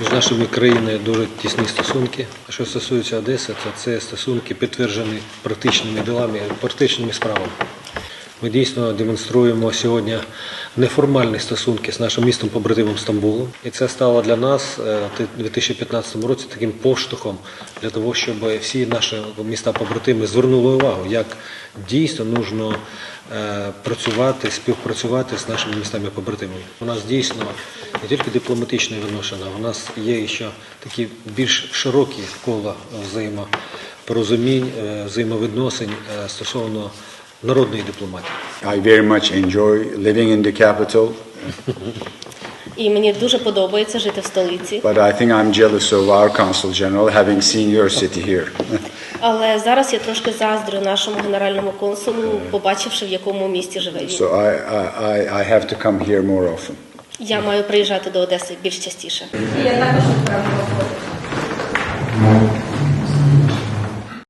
Між нашими країнами дуже тісні стосунки. А що стосується Одеси, то це стосунки підтверджені практичними ділами, практичними справами. Ми дійсно демонструємо сьогодні неформальні стосунки з нашим містом побратимом Стамбулом. І це стало для нас е, у 2015 році таким поштовхом для того, щоб всі наші міста побратими звернули увагу, як дійсно нужно е, працювати, співпрацювати з нашими містами побратимами. У нас дійсно не тільки дипломатичне відношення, у нас є ще такі більш широкі кола взаємопорозумінь, е, взаємовідносин стосовно народної дипломатії. I very much enjoy living in the capital, І мені дуже подобається жити в столиці. but I think I'm jealous of our consul general having seen your city here. Але зараз я трошки заздрю нашому генеральному консулу, побачивши в якому місті живе він. so I, I, I- I have to come here more often. Я маю приїжджати до Одеси більш частіше. Я також.